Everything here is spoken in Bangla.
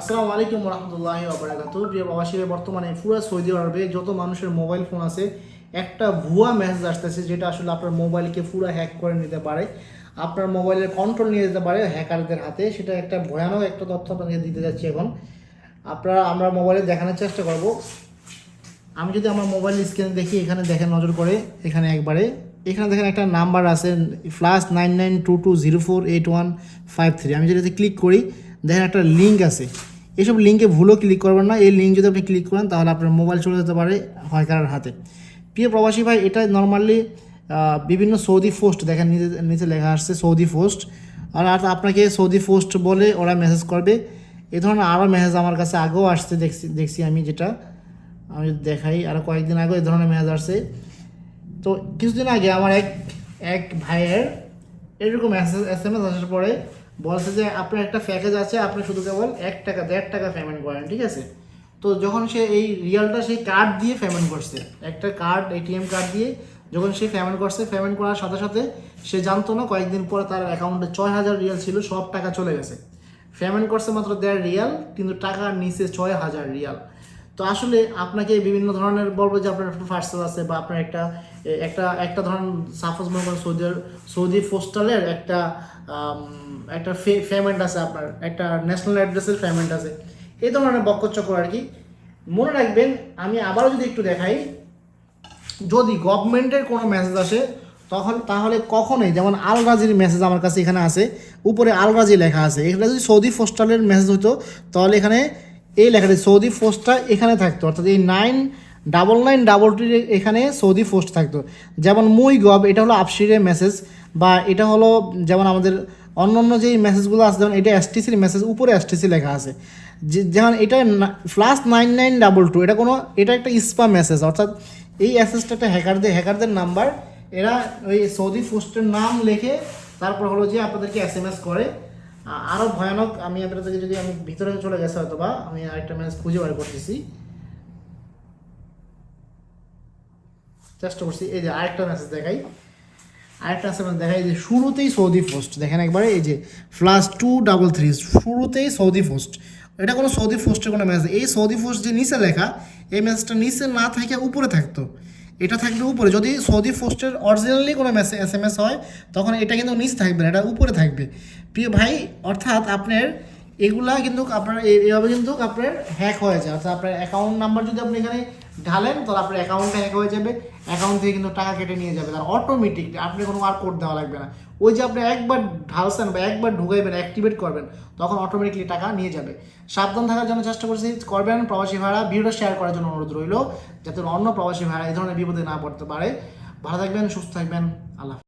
আসসালামু আলাইকুম রহমতুল্লাহ আবরাকাত প্রিয় প্রবাসীরা, বর্তমানে পুরো সৌদি আরবে যত মানুষের মোবাইল ফোন আছে, একটা ভুয়া মেসেজ আসতেছে যেটা আসলে আপনার মোবাইলকে পুরো হ্যাক করে নিতে পারে। আপনার মোবাইলের কন্ট্রোল নিয়ে যেতে পারে হ্যাকারদের হাতে। সেটা একটা ভয়ানক একটা তথ্য আপনাকে দিতে যাচ্ছি এখন। আপনারা, আমরা মোবাইলে দেখানোর চেষ্টা করব। আমি যদি আমার মোবাইল স্ক্রিনে দেখি, এখানে দেখেন নজর করে, এখানে একবারে। এখানে দেখেন একটা নাম্বার আছে plus nine nine two two zero four eight one five three আমি যদি ক্লিক করি, দেখেন একটা লিঙ্ক আছে। এইসব লিঙ্কে ভুলও ক্লিক করবেন না। এই লিঙ্ক যদি আপনি ক্লিক করেন, তাহলে আপনার মোবাইল চলে যেতে পারে হয়কারের হাতে। প্রিয় প্রবাসী ভাই, এটা নর্মালি বিভিন্ন সৌদি পোস্ট দেখেন, নিচে নিচে লেখা আসছে সৌদি পোস্ট আর আপনাকে সৌদি পোস্ট বলে ওরা মেসেজ করবে। এ ধরনের আরও মেসেজ আমার কাছে আগেও আসছে, দেখছি দেখছি আমি যেটা। আমি যদি দেখাই আরও কয়েকদিন আগেও এই ধরনের মেসেজ আসছে। তো কিছুদিন আগে আমার এক এক ভাইয়ের এরকম এস এম এস আসার পরে বলছে যে আপনার একটা প্যাকেজ আছে, আপনি শুধু কেবল এক টাকা, দেড় টাকা পেমেন্ট করেন, ঠিক আছে? তো যখন সে এই রিয়ালটা সেই কার্ড দিয়ে পেমেন্ট করছে, একটা কার্ড এটিএম কার্ড দিয়ে যখন সে পেমেন্ট করছে পেমেন্ট করার সাথে সাথে সে জানতো না, কয়েকদিন পর তার অ্যাকাউন্টে ছয় হাজার রিয়াল ছিল, সব টাকা চলে গেছে। পেমেন্ট করছে মাত্র দেড় রিয়াল কিন্তু টাকার নিচে ছয় হাজার রিয়াল তো আসলে আপনাকে বিভিন্ন ধরনের বলব যে আপনার একটা পার্সেল আছে বা আপনার একটা একটা একটা ধরুন সাপোজ মনে করেন সৌদি সৌদি পোস্টালের একটা একটা পেমেন্ট আছে আপনার, একটা ন্যাশনাল অ্যাড্রেসের পেমেন্ট আছে। এই ধরনের বক্কচক্র আর কি। মনে রাখবেন, আমি আবারও যদি একটু দেখাই, যদি গভর্নমেন্টের কোনো মেসেজ আসে, তখন, তাহলে কখনোই, যেমন আল রাজির মেসেজ আমার কাছে এখানে আছে, উপরে আল রাজি লেখা আছে। এখানে যদি সৌদি পোস্টালের মেসেজ হতো, তাহলে এখানে এই লেখাটি সৌদি পোস্টটা এখানে থাকতো। অর্থাৎ এই nine double nine double two এখানে সৌদি পোস্ট থাকতো। যেমন মুই গভ এটা হলো আপসিরের মেসেজ বা এটা হলো যেমন আমাদের অন্য অন্য যেই মেসেজগুলো আছে, যেমন এটা এসটিসির মেসেজ উপরে এসটিসি লেখা আছে। যে, যেমন এটা plus nine nine double two এটা কোনো, এটা একটা স্পা মেসেজ অর্থাৎ এই অ্যাসেসটা একটা হ্যাকারদের হ্যাকারদের নাম্বার এরা ওই সৌদি পোস্টের নাম লেখে, তারপর হলো যে আপনাদেরকে এস এম এস করে। আরও ভয়ানক আমি আপনাদেরকে যদি আমি ভিতরে চলে গেছে হয়তো বা আমি আরেকটা মেসেজ খুঁজে বার করতেছি। চেষ্টা করছি, এই যে আরেকটা মেসেজ দেখাই। আরেকটা মেসেজ দেখাই যে শুরুতেই সৌদি পোস্ট দেখেন একবারে এই যে প্লাস টু ডাবল থ্রি শুরুতেই সৌদি পোস্ট এটা কোনো সৌদি পোস্টের কোনো মেসেজ এই সৌদি পোস্ট যে নিচে লেখা, এই মেসেজটা নিচে না থেকে উপরে থাকতো। এটা থাকবে উপরে। যদি সৌদি পোস্টের অরিজিনালি কোনো মেসেজ এস এম এস হয়, তখন এটা কিন্তু নিচ থাকবে না, এটা উপরে থাকবে। প্রিয় ভাই, অর্থাৎ আপনার এগুলা কিন্তু আপনার এইভাবে কিন্তু আপনার হ্যাক হয়ে যায়। অর্থাৎ আপনার অ্যাকাউন্ট নাম্বার যদি আপনি এখানে ঢালেন, তো আপনার অ্যাকাউন্টটা হ্যাক হয়ে যাবে। অ্যাকাউন্ট থেকে কিন্তু টাকা কেটে নিয়ে যাবে। তার অটোমেটিক আপনি কোনো আর কোড দেওয়া লাগবে না। ওই যে আপনি একবার ঢালছেন বা একবার ঢুকাইবেন অ্যাক্টিভেট করবেন, তখন অটোমেটিকলি টাকা নিয়ে যাবে। সাবধান থাকার জন্য চেষ্টা করছি, করবেন প্রবাসী ভাড়া ভিডিওটা শেয়ার করার জন্য অনুরোধ রইল, যাতে অন্য প্রবাসী ভাড়া এই ধরনের বিপদে না পড়তে পারে। ভালো থাকবেন, সুস্থ থাকবেন, আল্লাহ।